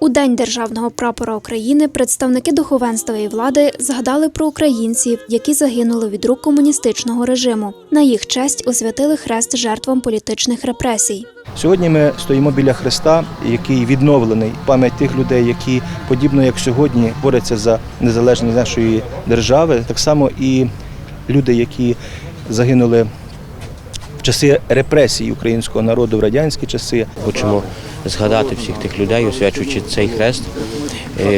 У день державного прапора України представники духовенства і влади згадали про українців, які загинули від рук комуністичного режиму. На їх честь освятили хрест жертвам політичних репресій. Сьогодні ми стоїмо біля Христа, який відновлений пам'ять тих людей, які подібно як сьогодні борються за незалежність нашої держави. Так само і люди, які загинули часи репресій українського народу в радянські часи. Хочемо згадати всіх тих людей, освячуючи цей хрест,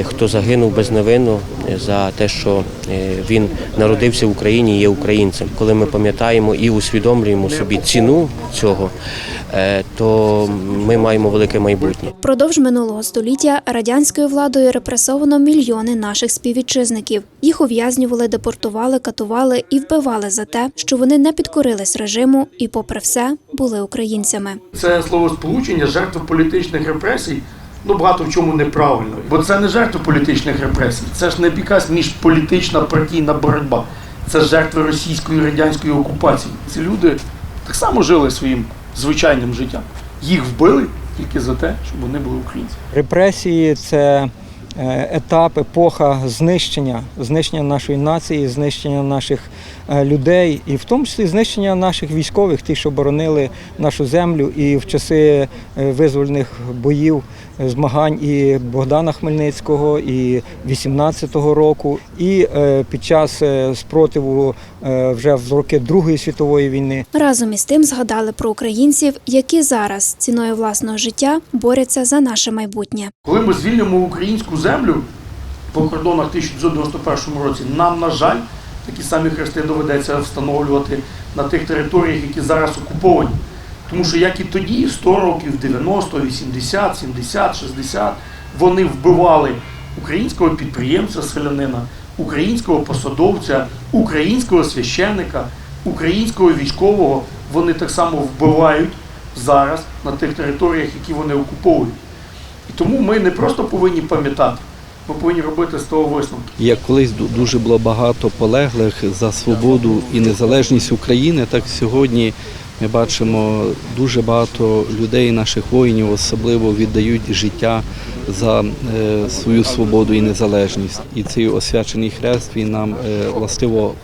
хто загинув безневинно за те, що е, він народився в Україні і є українцем. Коли ми пам'ятаємо і усвідомлюємо собі ціну цього, е, то ми маємо велике майбутнє. Впродовж минулого століття радянською владою репресовано мільйони наших співвітчизників. Їх ув'язнювали, депортували, катували і вбивали за те, що вони не підкорились режиму і, попри все, були українцями. Це словосполучення жертви політичних репресій. Ну, багато в чому неправильно. Бо це не жертви політичних репресій, це ж не якась міжполітична партійна боротьба. Це жертви російської радянської окупації. Ці люди так само жили своїм звичайним життям. Їх вбили тільки за те, щоб вони були українці. Репресії це етап, епоха знищення, знищення нашої нації, знищення наших е, людей, і в тому числі знищення наших військових, ті, що боронили нашу землю, і в часи е, визвольних боїв, е, змагань і Богдана Хмельницького, і 18-го року, і е, під час е, спротиву е, вже в роки Другої світової війни. Разом із тим згадали про українців, які зараз ціною власного життя борються за наше майбутнє. Коли ми звільнимо українську землю по кордонах 1991 році, нам, на жаль, такі самі хрести доведеться встановлювати на тих територіях, які зараз окуповані. Тому що як і тоді, 100 років, 90, 80, 70, 60, вони вбивали українського підприємця, селянина, українського посадовця, українського священника, українського військового. Вони так само вбивають зараз на тих територіях, які вони окуповують. І тому ми не просто повинні пам'ятати, ми повинні робити з того висновки. Як колись дуже було багато полеглих за свободу і незалежність України, так сьогодні ми бачимо дуже багато людей, наших воїнів, особливо віддають життя за е, свою свободу і незалежність. І цей освячений хрест він нам е, властиво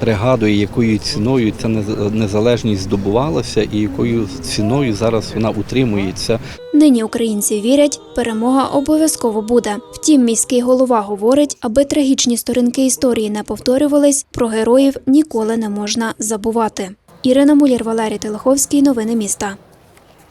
пригадує, якою ціною ця нез- незалежність здобувалася і якою ціною зараз вона утримується. Нині українці вірять, перемога обов'язково буде. Втім, міський голова говорить, аби трагічні сторінки історії не повторювались, про героїв ніколи не можна забувати. Ірина Мулір, Валерій Телеховський. Новини міста.